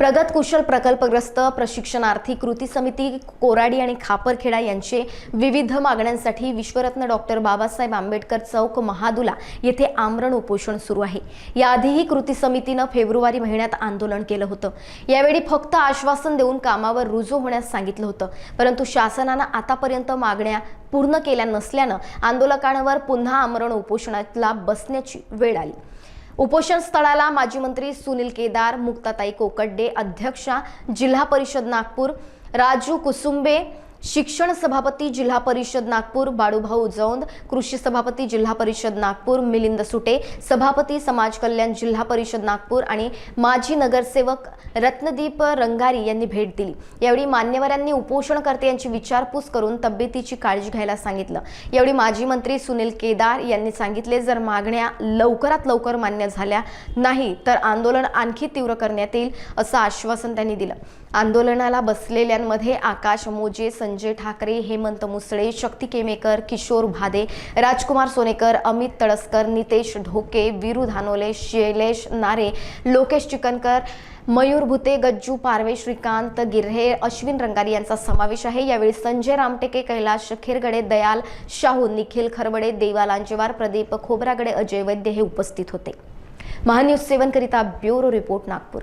प्रगत कुशल प्रकल्पग्रस्त प्रशिक्षणार्थी कृती समिती कोराडी आणि खापरखेडा यांचे विविध मागण्यांसाठी विश्वरत्न डॉक्टर बाबासाहेब आंबेडकर चौक महादुला येथे आमरण उपोषण सुरू आहे. याआधीही कृती समितीनं फेब्रुवारी महिन्यात आंदोलन केलं होतं. यावेळी फक्त आश्वासन देऊन कामावर रुजू होण्यास सांगितलं होतं. परंतु शासनानं आतापर्यंत मागण्या पूर्ण केल्या नसल्यानं आंदोलकांवर पुन्हा आमरण उपोषणाला बसण्याची वेळ आली. उपोषण स्थळाला माजी मंत्री सुनील केदार मुक्ताताई कोकड्डे अध्यक्षा जिल्हा परिषद नागपूर राजू कुसुंबे शिक्षण सभापती जिल्हा परिषद नागपूर बाळूभाऊ जौंद कृषी सभापती जिल्हा परिषद नागपूर मिलिंद सुटे सभापती समाज कल्याण जिल्हा परिषद नागपूर आणि माजी नगरसेवक रत्नदीप रंगारी यांनी भेट दिली. यावेळी मान्यवरांनी उपोषणकर्ते यांची विचारपूस करून तब्येतीची काळजी घ्यायला सांगितलं. यावेळी माजी मंत्री सुनील केदार यांनी सांगितले जर मागण्या लवकरात लवकर मान्य झाल्या नाही तर आंदोलन आणखी तीव्र करण्यात येईल असं आश्वासन त्यांनी दिलं. आंदोलनाला बसलेल्यांमध्ये आकाश मोजे संजय ठाकरे हेमंत मुसळे शक्ती केमेकर किशोर भादे राजकुमार सोनेकर अमित तळसकर नितेश ढोके वीरू धानोले शैलेश नारे लोकेश चिकनकर मयूर भुते गज्जू पारवे श्रीकांत गिर्हे अश्विन रंगारी यांचा समावेश आहे. यावेळी संजय रामटेके कैलाश खेरगडे दयाल शाहू निखिल खरबडे देवा लांजेवार प्रदीप खोबरागडे अजय वैद्य हे उपस्थित होते. महान्यूज सेवन करिता bureau report Nagpur.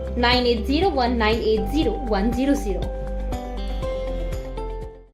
9801980100.